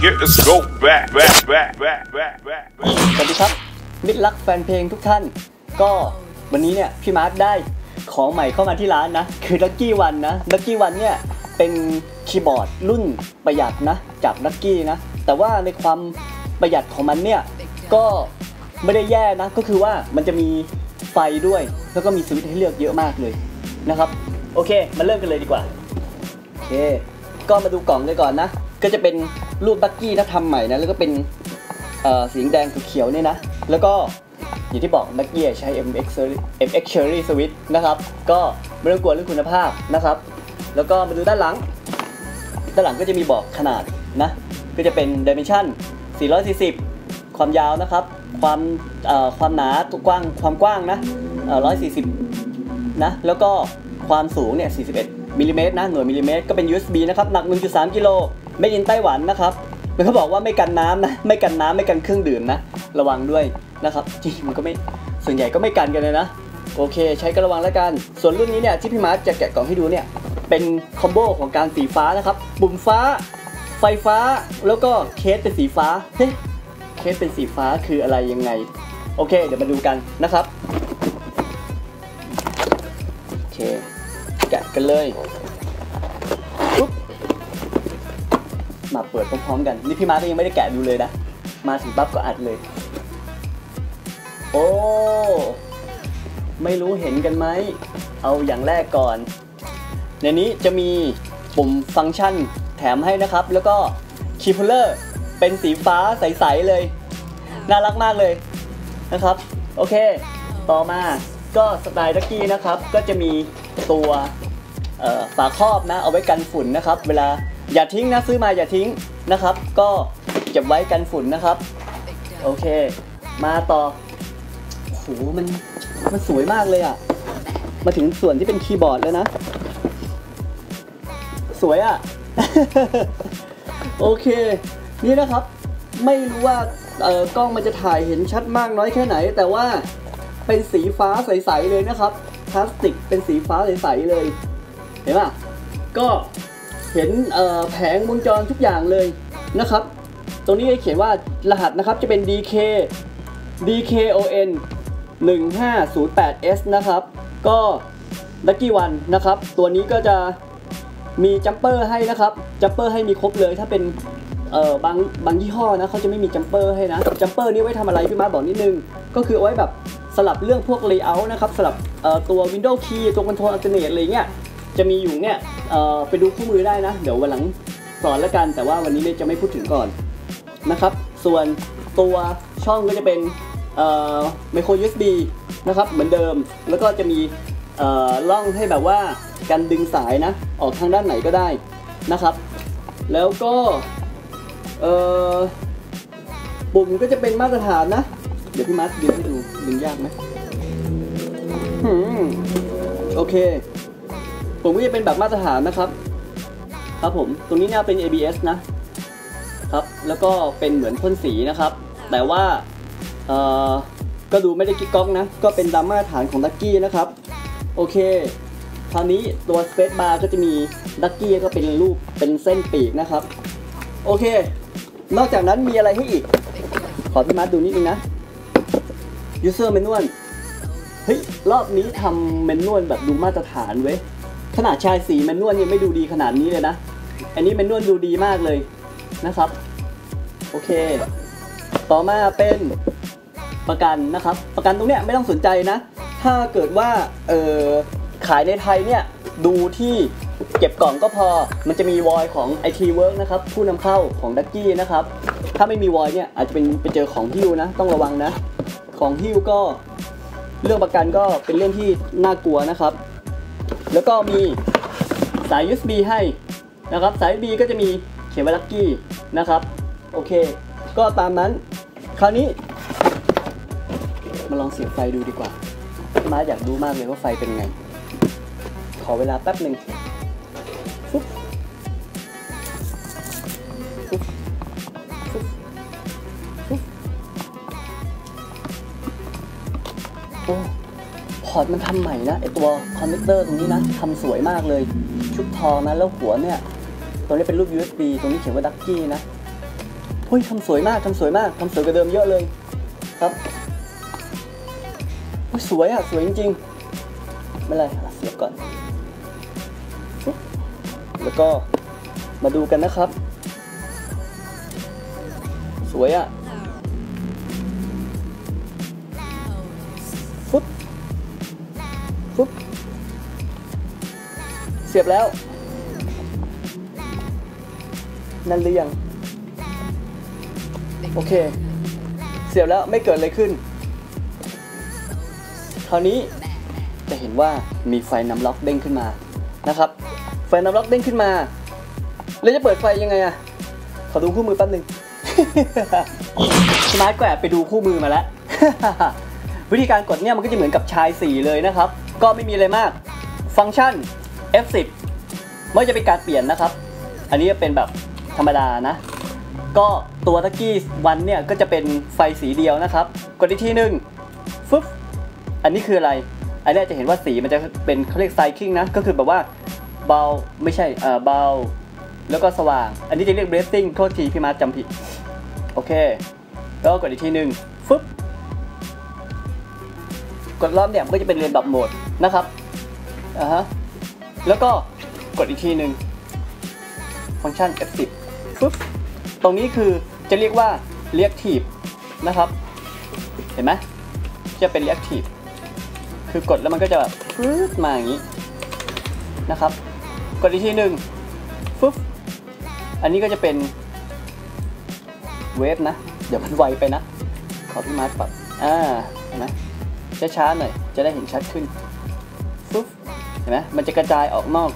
Let's go back, back, back, back, back, back. สวัสดีครับ มิตรรักแฟนเพลงทุกท่าน ก็วันนี้เนี่ยพี่มาร์คได้ของใหม่เข้ามาที่ร้านนะ คือ Lucky One นะ Lucky One เนี่ยเป็นคีย์บอร์ดรุ่นประหยัดนะ จาก Lucky นะ แต่ว่าในความประหยัดของมันเนี่ยก็ไม่ได้แย่นะ ก็คือว่ามันจะมีไฟด้วย แล้วก็มีสวิตช์ให้เลือกเยอะมากเลยนะครับ โอเค มาเริ่มกันเลยดีกว่า โอเค ก็มาดูกล่องเลยก่อนนะ ก็จะเป็น รูปบักกี้นะทำใหม่นะแล้วก็เป็นสีแดงกับเขียวเนี่ยนะ แล้วก็อย่างที่บอกเมื่อกี้ใช้ MX Cherry MX Cherry Switch นะครับ ก็ไม่ต้องกลัวเรื่องคุณภาพนะครับ แล้วก็มาดูด้านหลัง ด้านหลังก็จะมีบอกขนาดนะ ก็จะเป็น Dimension 440 ความยาวนะครับ ความความหนาตัวกว้างความกว้างนะ140 นะ แล้วก็ความสูงเนี่ย 41มิลลิเมตรนะ หน่วยมิลลิเมตร ก็เป็น USB นะครับ หนัก 1.3 กิโล ไม่ยินไต้หวันนะครับมันเขาบอกว่าไม่กันน้ำนะไม่กันน้ำไม่กันเครื่องดื่มนะ ระวังด้วยนะครับจริงมันก็ไม่ส่วนใหญ่ก็ไม่กันกันเลยนะ โอเค ใช้ก็ระวังแล้วกัน ส่วนรุ่นนี้เนี่ยที่พี่มาร์คจะแกะกล่องให้ดูเนี่ยเป็นคอมโบของการสีฟ้านะครับปุ่มฟ้า ไฟฟ้าแล้วก็เคสเป็นสีฟ้าเฮ้ยเคสเป็นสีฟ้าคืออะไรยังไง โอเค เดี๋ยวมาดูกันนะครับโอเคแกะกันเลย มาเปิดพร้อมๆกัน นี่พี่มาร์ก็ยังไม่ได้แกะดูเลยนะ มาถึงปั๊บก็อัดเลย โอ้ ไม่รู้เห็นกันไหม เอาอย่างแรกก่อน ในนี้จะมีปุ่มฟังก์ชันแถมให้นะครับ แล้วก็คีย์พูลเลอร์เป็นสีฟ้าใสๆเลย น่ารักมากเลยนะครับ โอเค ต่อมาก็สไตล์ดักกี้นะครับ ก็จะมีตัวฝาครอบนะ เอาไว้กันฝุ่นนะครับ เวลา อย่าทิ้งนะซื้อมาอย่าทิ้งนะครับ ก็เก็บไว้กันฝุ่นนะครับ โอเค มาต่อโอ้โหมันมันสวยมากเลยอะ่ะ มาถึงส่วนที่เป็นคีย์บอร์ดแล้วนะ สวยอะ่ะ โอเค นี่นะครับ ไม่รู้ว่าเออกล้องมันจะถ่ายเห็นชัดมากน้อยแค่ไหน แต่ว่าเป็นสีฟ้าใส ๆ เลยนะครับพลาสติกเป็นสีฟ้าใส ๆ เลย เห็นป่ะ ก็ เห็นแผงวงจรทุกอย่างเลยนะครับ ตรงนี้เขียนว่ารหัสนะครับจะเป็น DK DKON 1508S นะครับ ก็ Lucky One นะครับ ตัวนี้ก็จะมีจัมเปอร์ให้นะครับ จัมเปอร์ให้มีครบเลย ถ้าเป็นเอ่อบางบางยี่ห้อนะเขาจะไม่มีจัมเปอร์ให้นะ จัมเปอร์นี่ไว้ทำอะไรพี่มาบอกนิดนึง ก็คือเอาไว้แบบสลับเรื่องพวก layout นะครับ สลับเอ่อตัว Windows key ตัว control alternate อะไรเงี้ย จะมีอยู่เนี่ยไปดูคู่มือได้นะ เดี๋ยววันหลังสอนแล้วกัน แต่ว่าวันนี้เนี่ยจะไม่พูดถึงก่อนนะครับ ส่วนตัวช่องก็จะเป็นเอ่อ micro USB นะครับเหมือนเดิม แล้วก็จะมีเอ่องให้แบบว่าการดึงสายนะ ออกทางด้านไหนก็ได้นะครับ แล้วก็ปุ่มก็จะเป็นมาตรฐานนะ เดี๋ยวพี่มาร์คดึงให้ดูดึงยากไหมโอเค ผมก็จะเป็นแบบมาตรฐานนะครับ ครับผม ตรงนี้เนี่ยเป็น ABS นะครับ แล้วก็เป็นเหมือนพ่นสีนะครับ แต่ว่าเอ่อก็ดูไม่ได้กิ๊กก๊อกนะ ก็เป็นตามมาตรฐานของดักกี้นะครับ โอเค คราวนี้ตัว Space Bar ก็จะมีดักกี้ก็เป็นรูปเป็นเส้นปีกนะครับ โอเค นอกจากนั้นมีอะไรให้อีก ขอพี่มาร์ดูนิดนึงนะ User Manual เฮ้ย รอบนี้ทำเมนนวลแบบดูมาตรฐานเว้ย ขนาดชายสีเมนนวลยังไม่ดูดีขนาดนี้เลยนะ อันนี้เมนนวลดูดีมากเลยนะครับ โอเค ต่อมาเป็นประกันนะครับ ประกันตรงเนี้ยไม่ต้องสนใจนะ ถ้าเกิดว่าเออขายในไทยเนี่ยดูที่เก็บกล่องก็พอ มันจะมีวอยของ IT Work นะครับ ผู้นำเข้าของดักกี้นะครับ ถ้าไม่มีวอยเนี่ยอาจจะเป็นไปเจอของฮิวนะ ต้องระวังนะ ของฮิวก็เรื่องประกันก็เป็นเรื่องที่น่ากลัวนะครับ แล้วก็มีสาย USB ให้นะครับ สาย USB ก็จะมีเขียนว่าลักกี้นะครับ โอเค ก็ตามนั้น คราวนี้ มาลองเสียบไฟดูดีกว่า มาอยากดูมากเลยว่าไฟเป็นไง ขอเวลาแป๊บหนึ่งฟุ๊บ พอร์ตมันทำใหม่นะไอตัวคอนเนคเตอร์ตรงนี้นะทำสวยมากเลย ชุบทองนะแล้วหัวเนี่ยตรงนี้เป็นรูป USB ตรงนี้เขียนว่าดักกี้นะเฮ้ยทำสวยมากทำสวยมากทำสวยกว่าเดิมเยอะเลยครับเฮ้ยสวยอะ สวยจริงๆ ไม่ไรเสียบก่อน แล้วก็มาดูกันนะครับ สวยอะ ฟุ๊บ เสียบแล้ว นั่นหรือยัง โอเค เสียบแล้วไม่เกิดอะไรขึ้น คราวนี้จะเห็นว่ามีไฟนำล็อกเด้งขึ้นมานะครับ ไฟนำล็อกเด้งขึ้นมา แล้วจะเปิดไฟยังไงอะขอดูคู่มือแป๊บหนึงสมาร์ทแกรบไปดูคู่มือมาแล้ว วิธีการกดเนี่ยมันก็จะเหมือนกับชายสีเลยนะครับ ก็ไม่มีอะไรมาก ฟังก์ชัน F10 ไม่จะเป็นการเปลี่ยนนะครับ อันนี้เป็นแบบธรรมดานะ ก็ตัวทักกี้วันเนี่ยก็จะเป็นไฟสีเดียวนะครับ กดอีกทีหนึ่งฟึบอันนี้คืออะไร อันนี้จะเห็นว่าสีมันจะเป็นเขาเรียกไซคิงนะ ก็คือแบบว่าเบาไม่ใช่เอ่อเบาแล้วก็สว่าง อันนี้จะเรียกเบรสซิ่งโทษทีพี่มาร์จำผิด โอเค แล้วก็กดอีกทีหนึ่งฟึบกดรอบเนี่ยมันก็จะเป็นเรียนแบบโหมด นะครับอ่าฮะแล้วก็กดอีกทีหนึ่งฟังก์ชัน F10 ปึ๊บตรงนี้คือจะเรียกว่า reactive นะครับ เห็นไหมจะเป็น reactive คือกดแล้วมันก็จะแบบฟืดมาอย่างนี้นะครับ กดอีกทีหนึ่งฟึบอันนี้ก็จะเป็นเวฟนะ เดี๋ยวมันไวไปนะ ขอพี่มาร์คปรับอ่าเห็นไหมช้าๆหน่อยจะได้เห็นชัดขึ้น ฟึบเห็นไหมมันจะกระจายออกนอก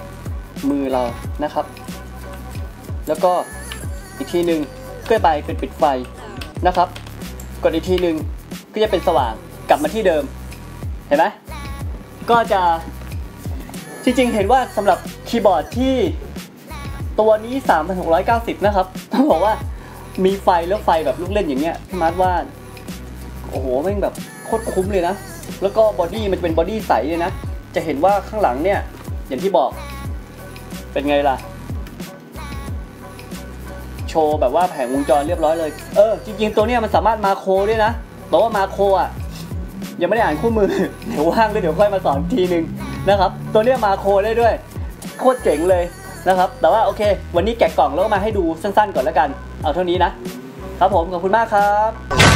มือเรานะครับ แล้วก็อีกทีหนึ่งก็ไปเป็นปิดไฟนะครับ กดอีกทีหนึ่งก็จะเป็นสว่างกลับมาที่เดิม เห็นไหมก็จะจริงๆ เห็นว่าสำหรับคีย์บอร์ดที่ตัวนี้ 3,690 นะครับต้องบอกว่ามีไฟแล้วไฟแบบลูกเล่นอย่างเงี้ยพี่มาร์ทว่า โอ้โหแม่งแบบโคตรคุ้มเลยนะ แล้วก็บอดี้มันจะเป็นบอดี้ใสเลยนะ จะเห็นว่าข้างหลังเนี่ย อย่างที่บอก เป็นไงล่ะ โชว์แบบว่าแผงวงจรเรียบร้อยเลย เออ จริง ๆ ตัวเนี้ยมันสามารถมาโคด้วยนะแต่ว่ามาโคอะยังไม่ได้อ่านคู่มือเดี๋ยวว่างก็เดี๋ยวค่อยมาสอนทีนึงนะครับ ตัวเนี้ยมาโคได้ด้วย โคตรเจ๋งเลยนะครับ แต่ว่าโอเค วันนี้แกะกล่องแล้วก็มาให้ดูสั้นๆ ก่อนแล้วกัน เอาเท่านี้นะครับผมขอบคุณมากครับ